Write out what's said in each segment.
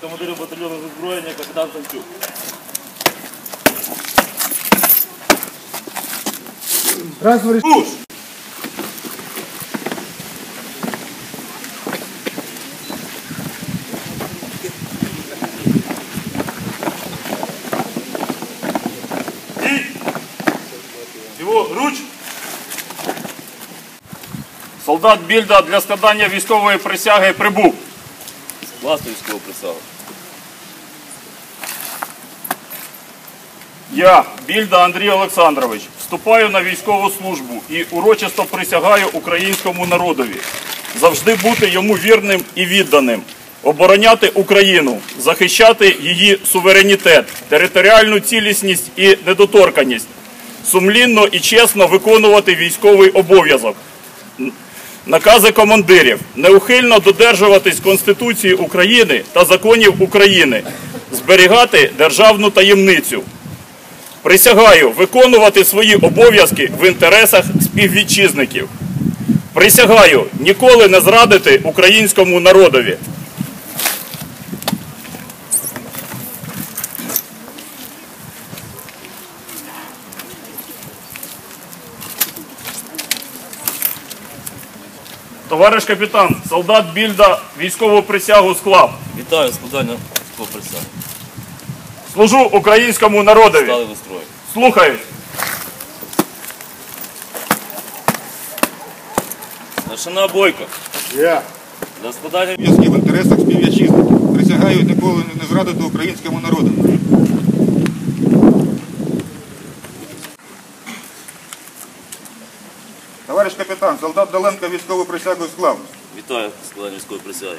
Командиру батальйону з озброєння капітан Санчук. Дій! Солдат Більда для складання військової присяги прибув. Власну військову присягу. Я, Більда Андрій Олександрович, вступаю на військову службу і урочисто присягаю українському народові завжди бути йому вірним і відданим, обороняти Україну, захищати її суверенітет, територіальну цілісність і недоторканність, сумлінно і чесно виконувати військовий обов'язок. Накази командирів неухильно додержуватись Конституції України та законів України, зберігати державну таємницю. Присягаю виконувати свої обов'язки в інтересах співвітчизників. Присягаю ніколи не зрадити українському народові. Товариш капітан, солдат Більда військову присягу склав. Вітаю складання військової присяги. Служу українському народові. Стали до строю. Слухаю. Старшина Бойко. Я. Для складання Обов'язки в інтересах співвітчизників. Присягаю ніколи не зрадити українському народу. Товариш капітан, солдат Доленко військову присягу склав. Вітаю складання військової присяги.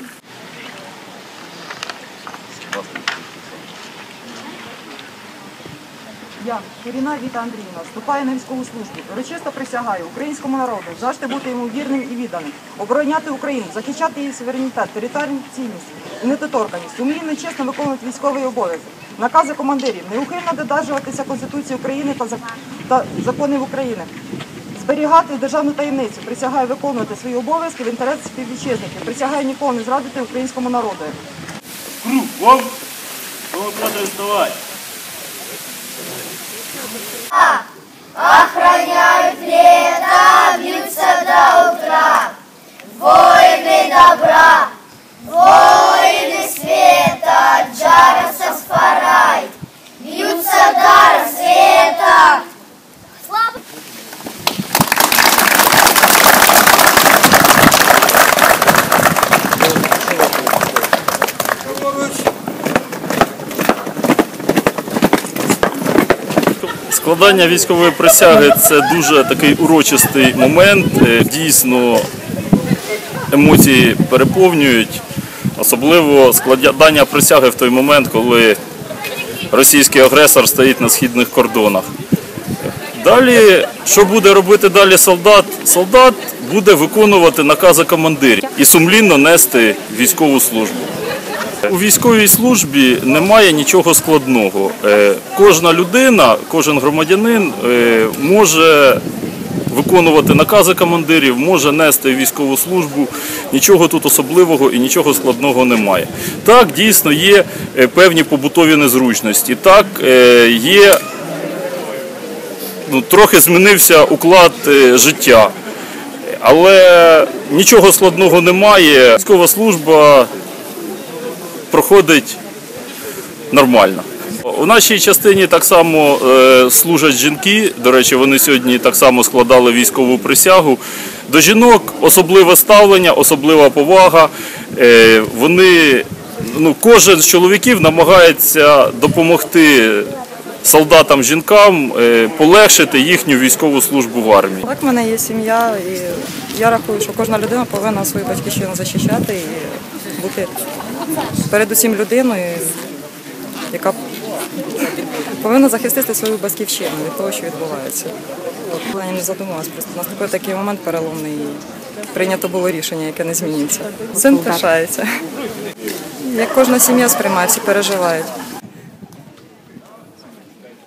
Я, Кирина Віта Андріївна, вступаю на військову службу. Урочисто присягаю українському народу завжди бути йому вірним і відданим, обороняти Україну, захищати її суверенітет, територіальну цінність і недоторканість, умільно і чесно виконувати військовий обов'язок. Накази командирів неухильно додержуватися Конституції України та законів України. Зберігати державну таємницю, присягаю виконувати свої обов'язки в інтересах співвітчизників, присягаю ніколи не зрадити українському народу. Кругом. Кому треба вставати? Складання військової присяги це дуже такий урочистий момент. Е, Дійсно, емоції переповнюють, особливо складання присяги в той момент, коли російський агресор стоїть на східних кордонах. Далі, що буде робити далі солдат? Солдат буде виконувати накази командирів і сумлінно нести військову службу. У військовій службі немає нічого складного. Е, Кожна людина, кожен громадянин е, може виконувати накази командирів, може нести військову службу. Нічого тут особливого і нічого складного немає. Так, дійсно є е, певні побутові незручності. Так, є ну, трохи змінився уклад життя. Але нічого складного немає. Військова служба проходить нормально. У нашій частині так само е, служать жінки. До речі, вони сьогодні так само складали військову присягу. До жінок особливе ставлення, особлива повага. Е, вони, ну, кожен з чоловіків намагається допомогти солдатам, жінкам е, полегшити їхню військову службу в армії. Так, в мене є сім'я, і я рахую, що кожна людина повинна свою батьківщину захищати і бути передусім людиною, яка повинна захистити свою батьківщину від того, що відбувається. Я не задумалась, просто наступив такий момент переломний. і прийнято було рішення, яке не зміниться. Син пишається. Як кожна сім'я сприймає, всі переживають.